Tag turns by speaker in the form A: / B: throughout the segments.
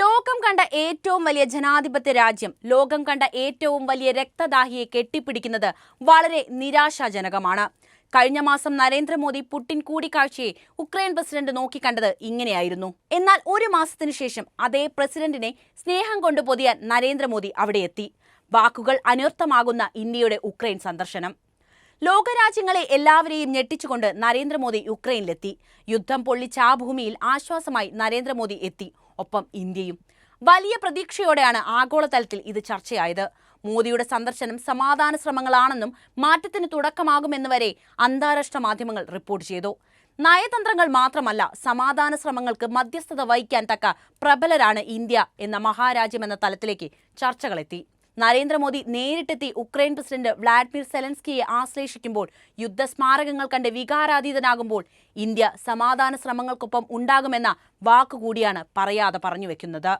A: ലോകം കണ്ട ഏറ്റവും വലിയ ജനാധിപത്യ രാജ്യം ലോകം കണ്ട ഏറ്റവും വലിയ രക്തദാഹിയെ കെട്ടിപ്പിടിക്കുന്നത് വളരെ നിരാശാജനകമാണ്. കഴിഞ്ഞ മാസം നരേന്ദ്രമോദി പുടിൻ കൂടിക്കാഴ്ചയെ ഉക്രൈൻ പ്രസിഡന്റ് നോക്കിക്കണ്ടത് ഇങ്ങനെയായിരുന്നു. എന്നാൽ ഒരു മാസത്തിനു ശേഷം അതേ പ്രസിഡന്റിനെ സ്നേഹം കൊണ്ട് പൊതിയാൻ നരേന്ദ്രമോദി അവിടെ എത്തി. വാക്കുകൾ അനർത്ഥമാകുന്ന ഇന്ത്യയുടെ ഉക്രൈൻ സന്ദർശനം. ലോകരാജ്യങ്ങളെ എല്ലാവരെയും ഞെട്ടിച്ചുകൊണ്ട് നരേന്ദ്രമോദി യുക്രൈനിലെത്തി യുദ്ധം പൊള്ളിച്ച ആ ഭൂമിയിൽ ആശ്വാസമായി നരേന്ദ്രമോദി എത്തി. ഒപ്പം ഇന്ത്യയും. വലിയ പ്രതീക്ഷയോടെയാണ് ആഗോളതലത്തിൽ ഇത് ചർച്ചയായത്. മോദിയുടെ സന്ദർശനം സമാധാന ശ്രമങ്ങളാണെന്നും മാറ്റത്തിന് തുടക്കമാകുമെന്ന് വരെ അന്താരാഷ്ട്ര മാധ്യമങ്ങൾ റിപ്പോർട്ട് ചെയ്തു. നയതന്ത്രങ്ങൾ മാത്രമല്ല സമാധാന ശ്രമങ്ങൾക്ക് മധ്യസ്ഥത വഹിക്കാൻ തക്ക പ്രബലരാണ് ഇന്ത്യ എന്ന മഹാരാജ്യമെന്ന തലത്തിലേക്ക് ചർച്ചകളെത്തി. നരേന്ദ്രമോദി നേരിട്ടെത്തി ഉക്രൈൻ പ്രസിഡന്റ് വ്ളാഡിമിർ സെലൻസ്കിയെ ആശ്ലേഷിക്കുമ്പോൾ യുദ്ധസ്മാരകങ്ങൾ കണ്ട് വികാരാതീതനാകുമ്പോൾ ഇന്ത്യ സമാധാന ശ്രമങ്ങൾക്കൊപ്പം ഉണ്ടാകുമെന്ന വാക്കുകൂടിയാണ് പറയാതെ പറഞ്ഞു വെക്കുന്നത്.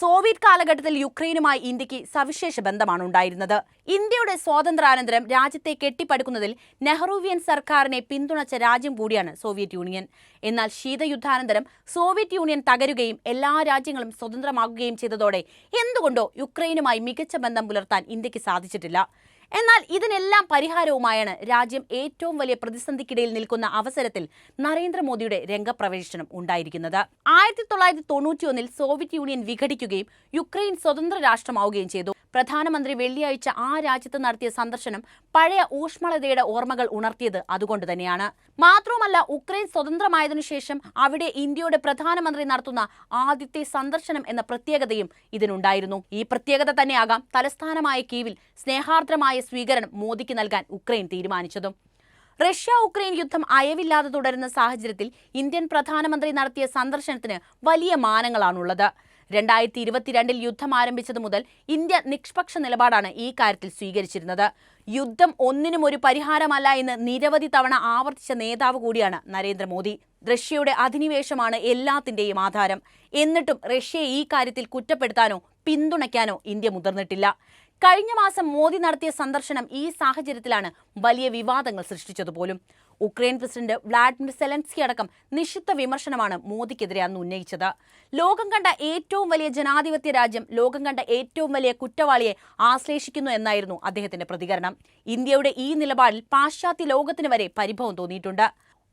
A: സോവിയറ്റ് കാലഘട്ടത്തിൽ യുക്രൈനുമായി ഇന്ത്യയ്ക്ക് സവിശേഷ ബന്ധമാണ് ഉണ്ടായിരുന്നത്. ഇന്ത്യയുടെ സ്വാതന്ത്ര്യാനന്തരം രാജ്യത്തെ കെട്ടിപ്പടുക്കുന്നതിൽ നെഹ്റുവിയൻ സർക്കാരിനെ പിന്തുണച്ച രാജ്യം കൂടിയാണ് സോവിയറ്റ് യൂണിയൻ. എന്നാൽ ശീതയുദ്ധാനന്തരം സോവിയറ്റ് യൂണിയൻ തകരുകയും എല്ലാ രാജ്യങ്ങളും സ്വതന്ത്രമാകുകയും ചെയ്തതോടെ എന്തുകൊണ്ടോ യുക്രൈനുമായി മികച്ച ബന്ധം പുലർത്താൻ ഇന്ത്യയ്ക്ക് സാധിച്ചിട്ടില്ല. എന്നാൽ ഇതിനെല്ലാം പരിഹാരവുമായാണ് രാജ്യം ഏറ്റവും വലിയ പ്രതിസന്ധിക്കിടയിൽ നിൽക്കുന്ന അവസരത്തിൽ നരേന്ദ്രമോദിയുടെ രംഗപ്രവേശനം ഉണ്ടായിരിക്കുന്നത്. ആയിരത്തി തൊള്ളായിരത്തി തൊണ്ണൂറ്റിയൊന്നിൽ സോവിയറ്റ് യൂണിയൻ വിഘടിക്കുകയും യുക്രൈൻ സ്വതന്ത്ര രാഷ്ട്രമാവുകയും ചെയ്തു. പ്രധാനമന്ത്രി വെള്ളിയാഴ്ച ആ രാജ്യത്ത് നടത്തിയ സന്ദർശനം പഴയ ഊഷ്മളതയുടെ ഓർമ്മകൾ ഉണർത്തിയത് അതുകൊണ്ട് തന്നെയാണ്. മാത്രവുമല്ല ഉക്രൈൻ സ്വതന്ത്രമായതിനു ശേഷം അവിടെ ഇന്ത്യയുടെ പ്രധാനമന്ത്രി നടത്തുന്ന ആദ്യത്തെ സന്ദർശനം എന്ന പ്രത്യേകതയും ഇതിനുണ്ടായിരുന്നു. ഈ പ്രത്യേകത തന്നെയാകാം തലസ്ഥാനമായ കീവിൽ സ്നേഹാർദ്രമായ സ്വീകരണം മോദിക്ക് നൽകാൻ ഉക്രൈൻ തീരുമാനിച്ചതും. റഷ്യ ഉക്രൈൻ യുദ്ധം അയവില്ലാതെ തുടരുന്ന സാഹചര്യത്തിൽ ഇന്ത്യൻ പ്രധാനമന്ത്രി നടത്തിയ സന്ദർശനത്തിന് വലിയ മാനങ്ങളാണുള്ളത്. രണ്ടായിരത്തി ഇരുപത്തിരണ്ടിൽ യുദ്ധം ആരംഭിച്ചത് മുതൽ ഇന്ത്യ നിഷ്പക്ഷ നിലപാടാണ് ഈ കാര്യത്തിൽ സ്വീകരിച്ചിരുന്നത്. യുദ്ധം ഒന്നിനും ഒരു പരിഹാരമല്ല എന്ന് നിരവധി തവണ ആവർത്തിച്ച നേതാവ് കൂടിയാണ് നരേന്ദ്രമോദി. റഷ്യയുടെ അധിനിവേശമാണ് എല്ലാത്തിന്റെയും ആധാരം. എന്നിട്ടും റഷ്യയെ ഈ കാര്യത്തിൽ കുറ്റപ്പെടുത്താനോ പിന്തുണയ്ക്കാനോ ഇന്ത്യ മുതിർന്നിട്ടില്ല. കഴിഞ്ഞ മാസം മോദി നടത്തിയ സന്ദർശനം ഈ സാഹചര്യത്തിലാണ് വലിയ വിവാദങ്ങൾ സൃഷ്ടിച്ചതുപോലും. ഉക്രൈൻ പ്രസിഡന്റ് വ്ളാഡിമിർ സെലൻസ്കി അടക്കം നിഷിദ്ധ വിമർശനമാണ് മോദിക്കെതിരെ അന്ന് ഉന്നയിച്ചത്. ലോകം കണ്ട ഏറ്റവും വലിയ ജനാധിപത്യ രാജ്യം ലോകം കണ്ട ഏറ്റവും വലിയ കുറ്റവാളിയെ ആശ്ലേഷിക്കുന്നു എന്നായിരുന്നു അദ്ദേഹത്തിന്റെ പ്രതികരണം. ഇന്ത്യയുടെ ഈ നിലപാടിൽ പാശ്ചാത്യ ലോകത്തിന് വരെ പരിഭവം തോന്നിയിട്ടുണ്ട്.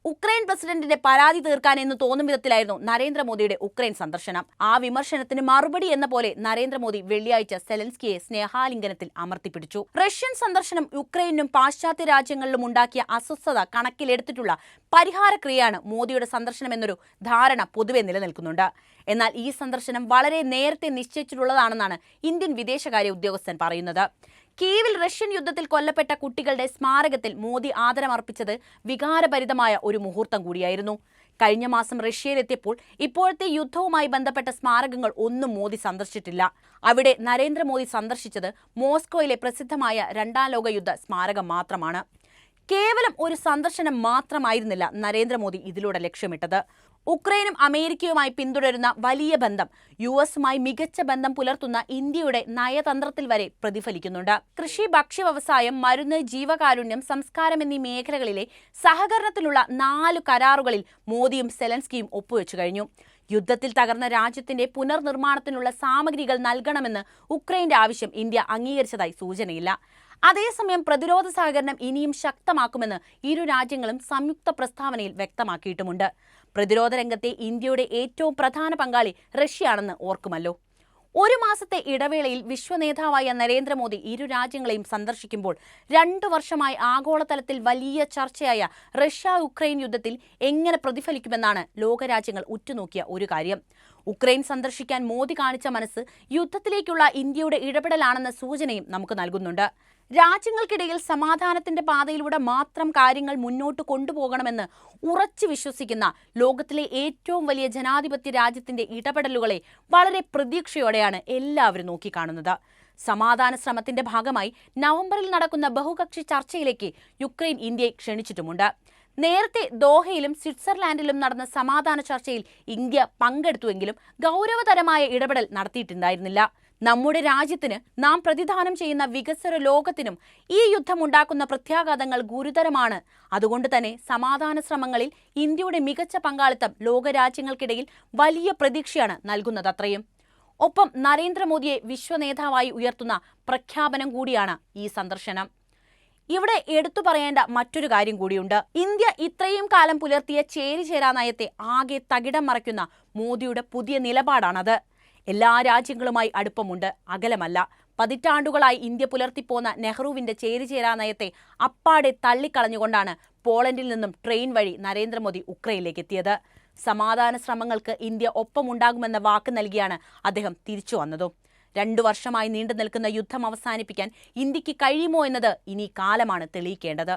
A: ഉക്രൈൻ പ്രസിഡന്റിന്റെ പരാതി തീർക്കാൻ എന്ന് തോന്നും വിധത്തിലായിരുന്നു നരേന്ദ്രമോദിയുടെ ഉക്രൈൻ സന്ദർശനം. ആ വിമർശനത്തിന് മറുപടി എന്ന പോലെ നരേന്ദ്രമോദി വെള്ളിയാഴ്ച സെലൻസ്കിയെ സ്നേഹാലിംഗനത്തിൽ അമർത്തിപ്പിടിച്ചു. റഷ്യൻ സന്ദർശനം യുക്രൈനും പാശ്ചാത്യ രാജ്യങ്ങളിലും ഉണ്ടാക്കിയ അസ്വസ്ഥത കണക്കിലെടുത്തിട്ടുള്ള പരിഹാരക്രിയയാണ് മോദിയുടെ സന്ദർശനം എന്നൊരു ധാരണ പൊതുവെ നിലനിൽക്കുന്നുണ്ട്. എന്നാൽ ഈ സന്ദർശനം വളരെ നേരത്തെ നിശ്ചയിച്ചിട്ടുള്ളതാണെന്നാണ് ഇന്ത്യൻ വിദേശകാര്യ ഉദ്യോഗസ്ഥൻ പറയുന്നത്. കീവിൽ റഷ്യൻ യുദ്ധത്തിൽ കൊല്ലപ്പെട്ട കുട്ടികളുടെ സ്മാരകത്തിൽ മോദി ആദരമർപ്പിച്ചത് വികാരഭരിതമായ ഒരു മുഹൂർത്തം കൂടിയായിരുന്നു. കഴിഞ്ഞ മാസം റഷ്യയിലെത്തിയപ്പോൾ ഇപ്പോഴത്തെ യുദ്ധവുമായി ബന്ധപ്പെട്ട സ്മാരകങ്ങൾ ഒന്നും മോദി സന്ദർശിച്ചിട്ടില്ല. അവിടെ നരേന്ദ്രമോദി സന്ദർശിച്ചത് മോസ്കോയിലെ പ്രസിദ്ധമായ രണ്ടാം ലോക യുദ്ധ സ്മാരകം മാത്രമാണ്. കേവലം ഒരു സന്ദർശനം മാത്രമായിരുന്നില്ല നരേന്ദ്രമോദി ഇതിലൂടെ ലക്ഷ്യമിട്ടത്. ഉക്രൈനും അമേരിക്കയുമായി പിന്തുടരുന്ന വലിയ ബന്ധം യു എസുമായി മികച്ച ബന്ധം പുലർത്തുന്ന ഇന്ത്യയുടെ നയതന്ത്രത്തിൽ വരെ പ്രതിഫലിക്കുന്നുണ്ട്. കൃഷി ഭക്ഷ്യ വ്യവസായം മരുന്ന് ജീവകാരുണ്യം സംസ്കാരം എന്നീ മേഖലകളിലെ സഹകരണത്തിലുള്ള നാല് കരാറുകളിൽ മോദിയും സെലൻസ്കിയും ഒപ്പുവെച്ചു കഴിഞ്ഞു. യുദ്ധത്തിൽ തകർന്ന രാജ്യത്തിന്റെ പുനർനിർമ്മാണത്തിനുള്ള സാമഗ്രികൾ നൽകണമെന്ന് ഉക്രൈന്റെ ആവശ്യം ഇന്ത്യ അംഗീകരിച്ചതായി സൂചനയില്ല. അതേസമയം പ്രതിരോധ സഹകരണം ഇനിയും ശക്തമാക്കുമെന്ന് ഇരു രാജ്യങ്ങളും സംയുക്ത പ്രസ്താവനയിൽ വ്യക്തമാക്കിയിട്ടുമുണ്ട്. പ്രതിരോധ രംഗത്തെ ഇന്ത്യയുടെ ഏറ്റവും പ്രധാന പങ്കാളി റഷ്യയാണെന്ന് ഓർക്കുമല്ലോ. ഒരു മാസത്തെ ഇടവേളയിൽ വിശ്വനേതാവായ നരേന്ദ്രമോദി ഇരു രാജ്യങ്ങളെയും സന്ദർശിക്കുമ്പോൾ രണ്ടു വർഷമായി ആഗോളതലത്തിൽ വലിയ ചർച്ചയായ റഷ്യ ഉക്രൈൻ യുദ്ധത്തിൽ എങ്ങനെ പ്രതിഫലിക്കുമെന്നാണ് ലോകരാജ്യങ്ങൾ ഉറ്റുനോക്കിയ ഒരു കാര്യം. ഉക്രൈൻ സന്ദർശിക്കാൻ മോദി കാണിച്ച മനസ്സ് യുദ്ധത്തിലേക്കുള്ള ഇന്ത്യയുടെ ഇടപെടലാണെന്ന സൂചനയും നമുക്ക് നൽകുന്നുണ്ട്. രാജ്യങ്ങൾക്കിടയിൽ സമാധാനത്തിന്റെ പാതയിലൂടെ മാത്രം കാര്യങ്ങൾ മുന്നോട്ട് കൊണ്ടുപോകണമെന്ന് ഉറച്ചു വിശ്വസിക്കുന്ന ലോകത്തിലെ ഏറ്റവും വലിയ ജനാധിപത്യ രാജ്യത്തിന്റെ ഇടപെടലുകളെ വളരെ പ്രതീക്ഷയോടെയാണ് എല്ലാവരും നോക്കിക്കാണുന്നത്. സമാധാന ശ്രമത്തിന്റെ ഭാഗമായി നവംബറിൽ നടക്കുന്ന ബഹുകക്ഷി ചർച്ചയിലേക്ക് യുക്രൈൻ ഇന്ത്യയെ ക്ഷണിച്ചിട്ടുമുണ്ട്. നേരത്തെ ദോഹയിലും സ്വിറ്റ്സർലാൻഡിലും നടന്ന സമാധാന ചർച്ചയിൽ ഇന്ത്യ പങ്കെടുത്തുവെങ്കിലും ഗൗരവതരമായ ഇടപെടൽ നടത്തിയിട്ടുണ്ടായിരുന്നില്ല. നമ്മുടെ രാജ്യത്തിന് നാം പ്രതിദാനം ചെയ്യുന്ന വികസന ലോകത്തിനും ഈ യുദ്ധമുണ്ടാക്കുന്ന പ്രത്യാഘാതങ്ങൾ ഗുരുതരമാണ്. അതുകൊണ്ട് തന്നെ സമാധാന ശ്രമങ്ങളിൽ ഇന്ത്യയുടെ മികച്ച പങ്കാളിത്തം ലോകരാജ്യങ്ങൾക്കിടയിൽ വലിയ പ്രതീക്ഷയാണ് നൽകുന്നത് അത്രയും. ഒപ്പം നരേന്ദ്രമോദിയെ വിശ്വനേതാവായി ഉയർത്തുന്ന പ്രഖ്യാപനം കൂടിയാണ് ഈ സന്ദർശനം. ഇവിടെ എടുത്തു പറയേണ്ട മറ്റൊരു കാര്യം കൂടിയുണ്ട്. ഇന്ത്യ ഇത്രയും കാലം പുലർത്തിയ ചേരിചേരാ നയത്തെ ആകെ തകിടം മറയ്ക്കുന്ന മോദിയുടെ പുതിയ നിലപാടാണത്. എല്ലാ രാജ്യങ്ങളുമായി അടുപ്പമുണ്ട്. അകലമല്ല. പതിറ്റാണ്ടുകളായി ഇന്ത്യ പുലർത്തിപ്പോന്ന നെഹ്റുവിന്റെ ചേരിചേരാ നയത്തെ അപ്പാടെ തള്ളിക്കളഞ്ഞുകൊണ്ടാണ് പോളണ്ടിൽ നിന്നും ട്രെയിൻ വഴി നരേന്ദ്രമോദി ഉക്രൈനിലേക്ക് എത്തിയത് സമാധാന ശ്രമങ്ങൾക്ക് ഇന്ത്യ ഒപ്പമുണ്ടാകുമെന്ന വാക്ക് നൽകിയാണ് അദ്ദേഹം തിരിച്ചു വന്നതും. രണ്ടു വർഷമായി നീണ്ടു നിൽക്കുന്ന യുദ്ധം അവസാനിപ്പിക്കാൻ ഇന്ത്യയ്ക്ക് കഴിയുമോ എന്നത് ഇനി കാലമാണ് തെളിയിക്കേണ്ടത്.